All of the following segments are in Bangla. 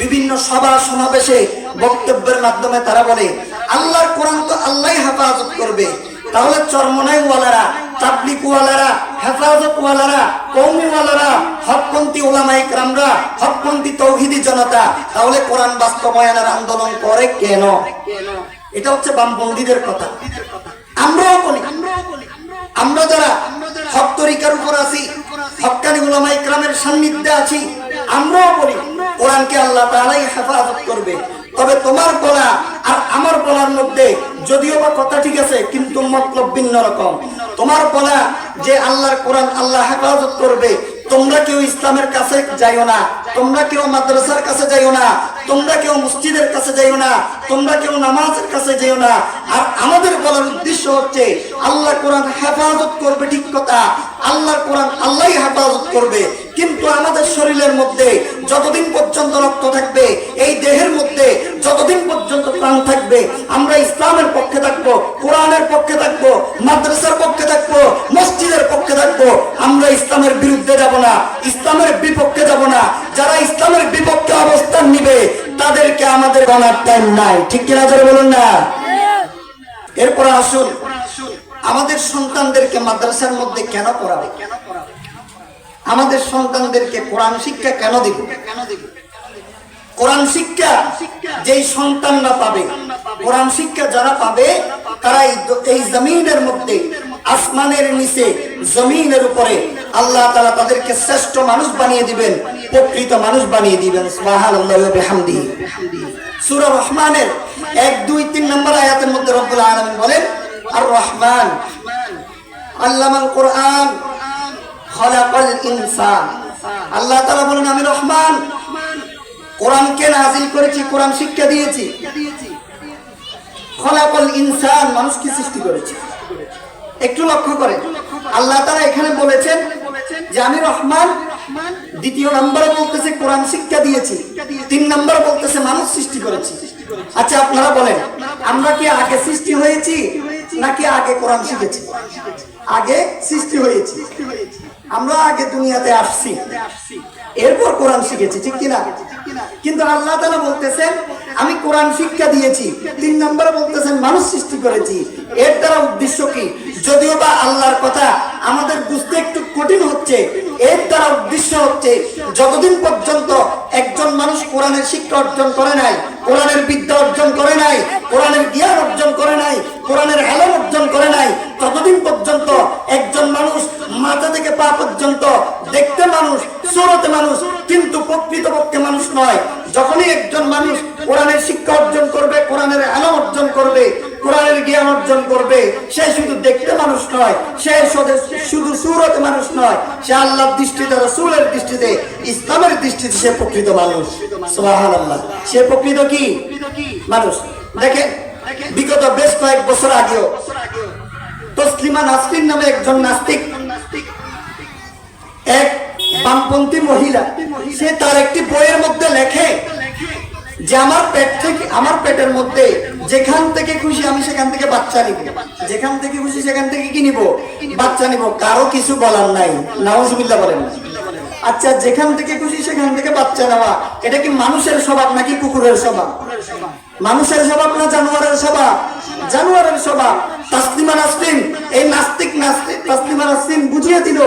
বিভিন্ন সভা সমাবেশে বক্তব্যের মাধ্যমে তারা বলে, আল্লাহর কোরআন তো আল্লাহ হেফাজত করবে। তাহলে চরমনাইওয়ালারা তাবলিকওয়ালারা হেফাজতওয়ালারা কৌমিওয়ালারা হকপন্থী ওলামা ইকরামরা, হকপন্থী তৌহিদি জনতা, তাহলে কোরআন বাস্তবায়নের আন্দোলন করে কেন? এটা হচ্ছে বামপন্থীদের কথা। আমরাও বলি, আমরা যারা হক তরিকার উপর আছি হক্কানি উলামা ইকরামের সান্নিধ্যে আছি আমরাও বলি, কোরআনকে আল্লাহ তাআলাই হেফাজত করবে। তবে তোমার বলা আর আমার বলার মধ্যে যদিও বা কথা ঠিক আছে, কিন্তু মতলব ভিন্ন রকম। তোমার বলা যে আল্লাহর কোরআন আল্লাহ হেফাজত করবে, তোমরা কেউ ইসলামের কাছে যাইও না, তোমরা কেউ মাদ্রাসার কাছে যাইও না, তোমরা কেউ মসজিদের কাছে যাইও না, তোমরা কেউ নামাজের কাছে যাইও না। আর আমাদের বলার উদ্দেশ্য হচ্ছে, আল্লাহ কোরআন হেফাজত করবে ঠিক কথা, আল্লাহর কোরআন আল্লাহ হেফাজত করবে। কিন্তু আমাদের শরীরের মধ্যে যতদিন পর্যন্ত রক্ত থাকবে, এই দেহের মধ্যে যতদিন পর্যন্ত প্রাণ থাকবে, আমরা ইসলামের পক্ষে থাকব, কোরআনের পক্ষে থাকব, মাদ্রাসার পক্ষে থাকব, মসজিদের পক্ষে থাকব, আমরা ইসলামের বিরুদ্ধে যাব না, ইসলামের বিপক্ষে যাব না। যারা ইসলামের বিপক্ষে অবস্থান নিবে, তাদেরকে আমাদের গণার টাইম নাই। ঠিক কিনা ধরে বলুন না? এরপর আসুন, আমাদের সন্তানদেরকে মাদ্রাসার মধ্যে কেন পড়াবে? আমাদের সন্তানদেরকে কোরআন শিক্ষা কেন দিব? কোরআন শিক্ষা যেই সন্তানরা পাবে, কোরআন শিক্ষা যারা পাবে তারা এই জমিনের মধ্যে, আসমানের নিচে, জমিনের উপরে আল্লাহ তাদেরকে শ্রেষ্ঠ মানুষ বানিয়ে দিবেন, প্রকৃত মানুষ বানিয়ে দিবেন। রহমানের এক, দুই, তিন নম্বর আয়াতের মধ্যে রব্বুল আলামিন বলেন, আর রহমান, আল্লামাল কোরআন ইনসান। আল্লাহ বলেন, আমি রহমান। কোরআনকে নাজিল করেছি, কোরআন শিক্ষা দিয়েছি। ইনসান মানুষকে সৃষ্টি একটু লক্ষ্য করেন, আল্লাহ তাআলা এখানে বলেছেন যে, আমি রহমান। দ্বিতীয় নম্বরে বলতেছে, কোরআন শিক্ষা দিয়েছি। তিন নম্বর বলতেছে, মানুষ সৃষ্টি করেছি। আচ্ছা আপনারা বলেন, আমরা কি আগে সৃষ্টি হয়েছি নাকি আগে কোরআন শিখেছি? আগে সৃষ্টি হয়েছি। আমরা আগে দুনিয়াতে আসছি। এরপর কোরআন শিখেছি, ঠিক কিনা? কিন্তু আল্লাহ তাআলা বলতেছেন, আমি কোরআন শিক্ষা দিয়েছি। তিন নম্বরে বলতেছেন, মানুষ সৃষ্টি করেছি। এর দ্বারা উদ্দেশ্য কি? যদিও বা আল্লাহর কথা আমাদের বুঝতে একটু কঠিন হচ্ছে, এর দ্বারা উদ্দেশ্য হচ্ছে, যতদিন পর্যন্ত একজন মানুষ কোরআনের শিক্ষা অর্জন করে নাই, কোরআনের বিদ্যা অর্জন করে নাই, কোরআনের জ্ঞান অর্জন করে নাই, কোরআনের কিন্তু প্রকৃতপক্ষে মানুষ নয়। যখনই একজন মানুষ কোরআনের শিক্ষা অর্জন করবে, কোরআনের আলম অর্জন করবে, কোরআনের জ্ঞান অর্জন করবে, সে শুধু দেখতে মানুষ নয়, সে শুধু- সুরতে মানুষ নয়, সে আল্লাহর দৃষ্টিতে, রসুলের দৃষ্টিতে, ইসলামের দৃষ্টিতে সে প্রকৃত মানুষ। সুবহানাল্লাহ। সে প্রকৃত কি? মানুষ। দেখেন, বিগত বেশ কয়েক বছর আগেও তসলিমা নাসরিন নামে একজন নাস্তিক, এক বামপন্থী মহিলা সে তার একটি বইয়ের মধ্যে লেখে যে আমার পেট থেকে, আমার পেটের মধ্যে যেখান থেকে খুশি আমি সেখান থেকে বাচ্চা নিব। যেখান থেকে খুশি সেখান থেকে কি নিব? বাচ্চা নিব। কারও কিছু বলার নাই। নাউজুবিল্লাহ বলেন। আচ্ছা যেখান থেকে খুশি সেখান থেকে বাচ্চা নেওয়া, এটা কি মানুষের স্বভাব নাকি কুকুরের স্বভাব? মানুষের স্বভাব না জানোয়ারের স্বভাব? জানোয়ারের স্বভাব। তাসলিমা নাসরিন, এই নাস্তিক নাস্তিক তাসলিমা নাসরিন বুঝিয়ে দিল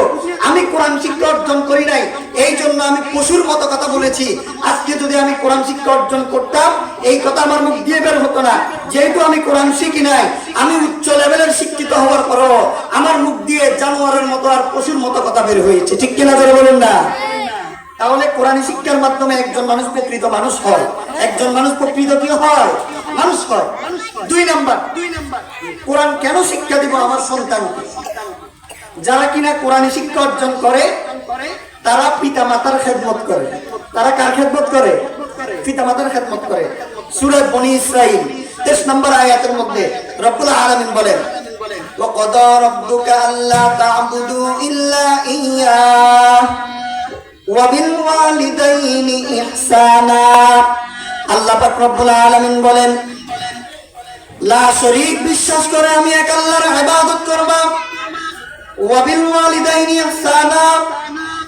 আমি কোরআন শিক্ষা অর্জন করি নাই, এই জন্য আমি পশুর মতো কথা বলেছি। আজকে যদি আমি কোরআন শিক্ষা অর্জন করতাম, এই কথা আমার মুখ দিয়ে বের হতো না। যেহেতু আমি কোরআন শিখি নাই, আমি উচ্চ লেভেলের শিক্ষিত হওয়ার পরও আমার মুখ দিয়ে জানোয়ারের মতো আর পশুর মতো কথা বের হয়েছে। ঠিক কিনা ধরে বলুন না? তাহলে কোরআনী শিক্ষার মাধ্যমে একজন মানুষ প্রকৃত মানুষ হয়। একজন মানুষ প্রকৃত কি হয়? মানুষ হয়। দুই নাম্বার। কোরআন কেন শিক্ষা দিব আমার সন্তানকে? যারা কিনা কোরআনী শিক্ষা অর্জন করে তারা পিতা মাতার খেদমত করে তারা কার খেদমত করে পিতা মাতার খেদমত করে সুরে বনি ইসরাইল তেইশ নম্বর আয়াতের মধ্যে রব্বুল আলামিন বলেন وقضى ربك ألا تعبدوا إلا إياه وبالوالدين إحسانا আল্লাহ পাক রব্বুল আলামিন বলেন লা শরীক বিশ্বাস করে আমি এক আল্লাহর ইবাদত করব ওয়াবিল ওয়ালিদাইনি ইহসানা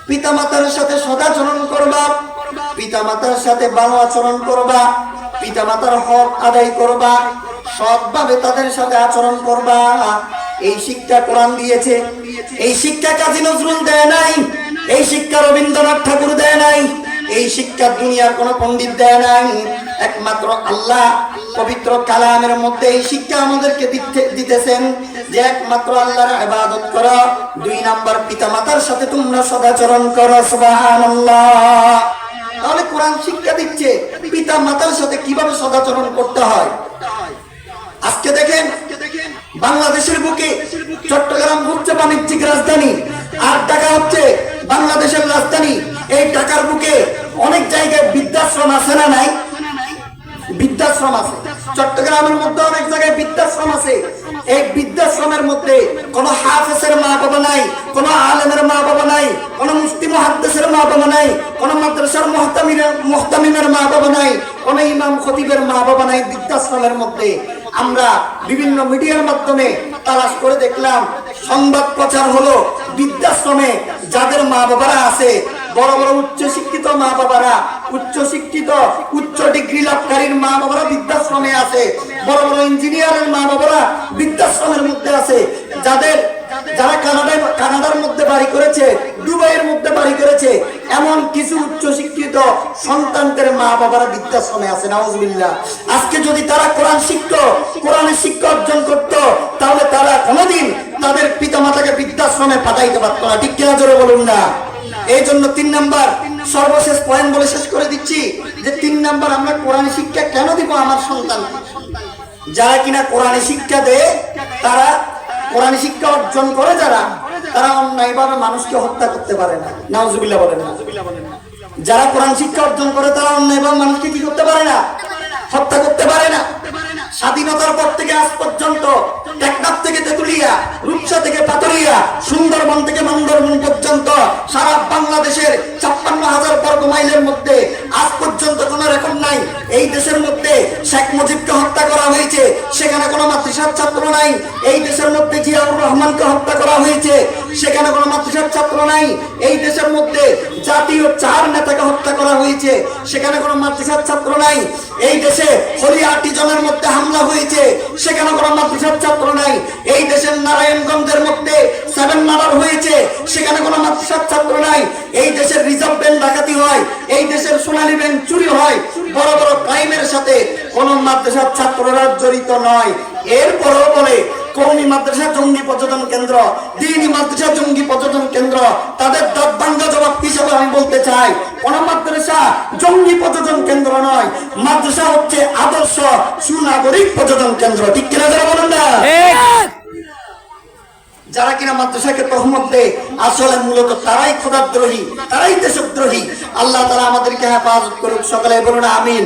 পিতামাতার সাথে সদাচরণ করবা। পিতা মাতার সাথে ভালো আচরণ করবা। পিতা মাতার হক আদায় করবা। সৎভাবে তাদের সাথে আচরণ করবা। এই শিক্ষা কোরআন দিয়েছে। এই শিক্ষা কাজী নজরুল দেয় নাই। এই শিক্ষা রবীন্দ্রনাথ ঠাকুর দেয় নাই। এই শিক্ষা দুনিয়ার কোন পণ্ডিত দেয় নাই। একমাত্র আল্লাহ পবিত্র কালামের মধ্যে এই শিক্ষা আমাদেরকে দিতেছেন যে একমাত্র আল্লাহর ইবাদত করো। দুই নাম্বার পিতা মাতার সাথে তোমরা সদাচরণ করো তাহলে কোরআন শিক্ষা দিচ্ছে পিতা মাতার সাথে কীভাবে সদাচরণ করতে হয়? আজকে দেখেন, বাংলাদেশের বুকে চট্টগ্রাম হচ্ছে বাণিজ্যিক রাজধানী আর ঢাকা হচ্ছে বাংলাদেশের চট্টগ্রামের মধ্যে অনেক জায়গায় বৃদ্ধাশ্রম আছে। এই বৃদ্ধাশ্রমের মধ্যে কোন হাফেজের মা বাবা নাই, কোন আলেমের মা বাবা নাই, কোন মুফতি মুহাদ্দিসের মা বাবা নাই, কোন মাদ্রাসার মুহতামিমের মুহতামিমের মা বাবা নাই, কোন ইমাম খতিবের মা বাবা নাই বৃদ্ধাশ্রমের মধ্যে। আমরা বিভিন্ন মিডিয়ার মাধ্যমে তালাশ করে দেখলাম, সংবাদ প্রচার হলো বৃদ্ধাশ্রমে যাদের মা বাবারা আছে বড় বড় উচ্চ শিক্ষিত মা বাবারা, উচ্চ শিক্ষিত, উচ্চ ডিগ্রি লাভকারীর মা বাবারা বৃদ্ধাশ্রমে আছে। বড় বড় ইঞ্জিনিয়ারের মা বাবারা বৃদ্ধাশ্রমের মধ্যে আছে। যাদের, যারা কানাডায়, কানাডার মধ্যে বাড়ি করেছে, দুবাইয়ের মধ্যে বাড়ি করেছে, এমন কিছু উচ্চ শিক্ষিত সন্তানদের মা বাবারা বৃদ্ধাশ্রমে আছে, নাউজুবিল্লাহ। আজকে যদি তারা কোরআন শিখত, কোরআনের শিক্ষা অর্জন করত, তাহলে তারা কোনোদিন তাদের পিতামাতাকে বৃদ্ধাশ্রমে পাঠাইতে পারতো না। ঠিক কিনা জোরে বলুন না? এই জন্য তিন নাম্বার, সর্বশেষ পয়েন্ট বলে শেষ করে দিচ্ছি যে তিন নাম্বার আমরা কোরআন শিক্ষা কেন দিব আমার সন্তান? যারা কিনা কোরআনে শিক্ষা দেয়, তারা কোরআন শিক্ষা অর্জন করে যারা, তারা অন্যায়ভাবে মানুষকে হত্যা করতে পারে না। নাউজুবিল্লাহ বলেন যারা কোরআন শিক্ষা অর্জন করে, তারা অন্যায়ভাবে মানুষকে কি করতে পারে না? হত্যা করতে পারে না। স্বাধীনতার পর থেকে আজ পর্যন্ত টেকনাফ থেকে তেতুলিয়া রূপসা থেকে পাতুরিয়া সুন্দরবন থেকে মন্দরবন পর্যন্ত সারা বাংলাদেশের ছাপ্পান্ন হাজার বর্গ মাইলের মধ্যে আজ পর্যন্ত কোনো রেকর্ড নাই। এই দেশের মধ্যে শেখ মুজিবকে হত্যা করা হয়েছে। সেখানে কোনো মাতৃসার ছাত্র নাই। এই দেশের মধ্যে জিয়াউর রহমানকে হত্যা করা হয়েছে। সেখানে কোনো মাতৃসার ছাত্র নাই। এই দেশের মধ্যে জাতীয় চার নেতাকে হত্যা করা হয়েছে। সেখানে কোনো মাতৃসার ছাত্র নাই। এই দেশে হরিয়াটি জনের মধ্যে হামলা হয়েছে। সেখানে কোনো মাতৃসার ছাত্র নাই। এই দেশের নারায়ণগঞ্জের মধ্যে সেভেন মার্ডার হয়েছে। সেখানে কোনো মাতৃসার ছাত্র নাই। এই দেশের রিজার্ভ ব্যাংক ডাকাতি হয়। এই দেশের সোনালী ব্যাংক চুরি হয়। বড় সাথে কোন মাদ্রাসার ছাত্ররা জড়িত নয়। এরপরও বলে কৌমি মাদ্রাসা জঙ্গি পর্যটন কেন্দ্র দিনী মাদ্রাসা জঙ্গি পর্যটন কেন্দ্র তাদের দাঁত জবাব হিসাবে আমি বলতে চাই। কোন মাদ্রাসা জঙ্গি পর্যটন কেন্দ্র নয় মাদ্রাসা হচ্ছে আদর্শ সুনাগরিক পর্যটন কেন্দ্র। ঠিক কিনা যারা বলেন না? যারা কিনা মাদ্রাসাকে তহমত দেয় আসলে মূলত তারাই খোদাদ্রোহী তারাই দেশদ্রোহী। আল্লাহ তারা আমাদেরকে হেফাজত করুক সকালে বলুন আমিন।